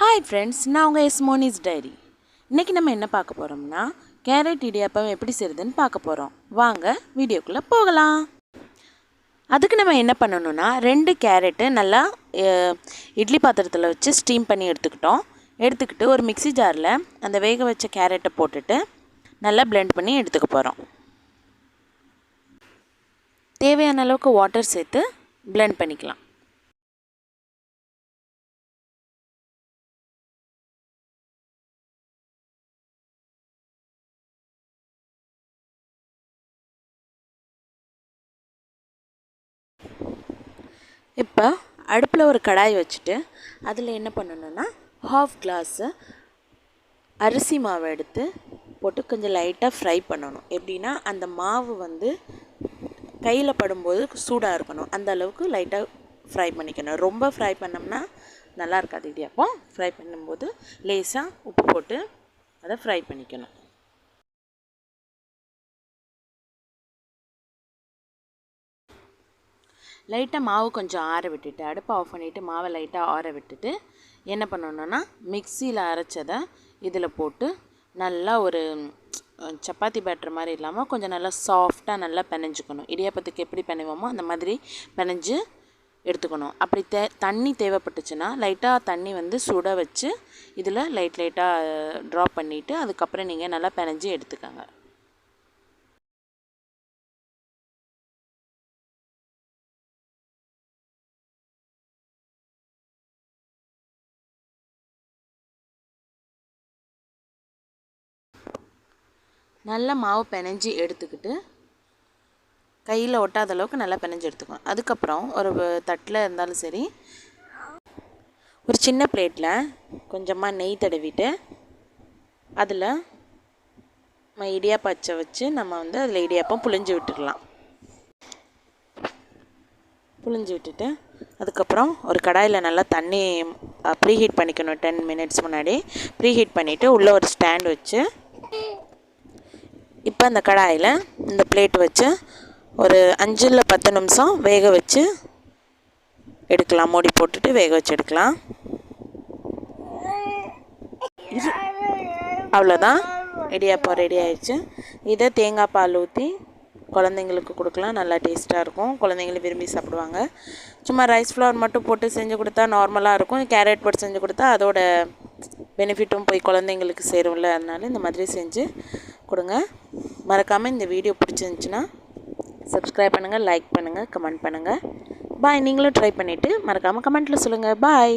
Hi friends நான் உங்கள் எஸ்மோனிஸ் diary. இன்றைக்கி நம்ம என்ன பார்க்க போகிறோம்னா கேரட் இடியாப்பம் எப்படி செய்யுதுன்னு பார்க்க போகிறோம் வாங்க வீடியோக்குள்ளே போகலாம். அதுக்கு நம்ம என்ன பண்ணணும்னா ரெண்டு கேரட்டு நல்லா இட்லி பாத்திரத்தில் வச்சு ஸ்டீம் பண்ணி எடுத்துக்கிட்டோம். எடுத்துக்கிட்டு ஒரு மிக்ஸி ஜாரில் அந்த வேக வச்ச கேரட்டை போட்டுட்டு நல்லா blend பண்ணி எடுத்துக்க போகிறோம் தேவையான அளவுக்கு வாட்டர் சேர்த்து blend பண்ணிக்கலாம். இப்போ அடுப்பில் ஒரு கடாய் வச்சுட்டு அதில் என்ன பண்ணணும்னா ஹாஃப் கிளாஸு அரிசி மாவை எடுத்து போட்டு கொஞ்சம் லைட்டாக ஃப்ரை பண்ணணும். எப்படின்னா அந்த மாவு வந்து கையில் படும்போது சூடாக இருக்கணும். அந்த அளவுக்கு லைட்டாக ஃப்ரை பண்ணிக்கணும். ரொம்ப ஃப்ரை பண்ணோம்னா நல்லா இருக்காது இடியாப்பம். ஃப்ரை பண்ணும்போது லேசாக உப்பு போட்டு அதை ஃப்ரை பண்ணிக்கணும். லைட்டாக மாவு கொஞ்சம் ஆற விட்டுட்டு அடுப்பை ஆஃப் பண்ணிவிட்டு மாவை லைட்டாக ஆற விட்டுட்டு என்ன பண்ணணும்னா மிக்சியில் அரைச்சதை இதில் போட்டு நல்லா ஒரு சப்பாத்தி பேட்டர் மாதிரி இல்லாமல் கொஞ்சம் நல்லா சாஃப்டாக நல்லா பிணைஞ்சுக்கணும் இடியாப்பத்துக்கு எப்படி பிணைவோமோ அந்த மாதிரி பிணைஞ்சு எடுத்துக்கணும். அப்படி தே தண்ணி தேவைப்பட்டுச்சுன்னா லைட்டாக தண்ணி வந்து சுட வச்சு இதில் லைட் லைட்டாக ட்ராப் பண்ணிவிட்டு அதுக்கப்புறம் நீங்கள் நல்லா பிணைஞ்சு எடுத்துக்கோங்க. நல்லா மாவு பிணைஞ்சி எடுத்துக்கிட்டு கையில் ஒட்டாத அளவுக்கு நல்லா பிணைஞ்சு எடுத்துக்கணும். அதுக்கப்புறம் ஒரு தட்டில் இருந்தாலும் சரி ஒரு சின்ன பிளேட்டில் கொஞ்சமாக நெய் தடவிட்டு அதில் நம்ம இடியாப்பம் அச்சை வச்சு நம்ம வந்து அதில் இடியாப்பம் புழிஞ்சு விட்டுடலாம் புழிஞ்சு விட்டுட்டு அதுக்கப்புறம் ஒரு கடாயில் நல்லா தண்ணி ப்ரீ ஹீட் பண்ணிக்கணும். டென் மினிட்ஸ் முன்னாடி ப்ரீ ஹீட் பண்ணிவிட்டு உள்ளே ஒரு ஸ்டாண்ட் வச்சு இப்போ அந்த கடாயில் இந்த பிளேட் வச்சு ஒரு அஞ்சில் பத்து நிமிஷம் வேக வச்சு எடுக்கலாம். மூடி போட்டுட்டு வேக வச்சு எடுக்கலாம். அவ்வளோதான் இடியாப்பம் ரெடி ஆயிடுச்சு. இதை தேங்காய் பால் ஊற்றி குழந்தைங்களுக்கு கொடுக்கலாம். நல்லா டேஸ்ட்டாக இருக்கும். குழந்தைங்களும் விரும்பி சாப்பிடுவாங்க. சும்மா ரைஸ் ஃப்ளவர் மட்டும் போட்டு செஞ்சு கொடுத்தா நார்மலாக இருக்கும். கேரட் போட்டு செஞ்சு கொடுத்தா அதோட பெனிஃபிட்டும் போய் குழந்தைங்களுக்கு சேரும்ல. அதனால இந்த மாதிரி செஞ்சு கொடுங்க. மறக்காமல் இந்த வீடியோ பிடிச்சிருந்துச்சின்னா சப்ஸ்கிரைப் பண்ணுங்கள் லைக் பண்ணுங்கள் கமெண்ட் பண்ணுங்கள் பாய் நீங்களும் ட்ரை பண்ணிவிட்டு மறக்காமல் கமெண்ட்டில் சொல்லுங்கள் பாய்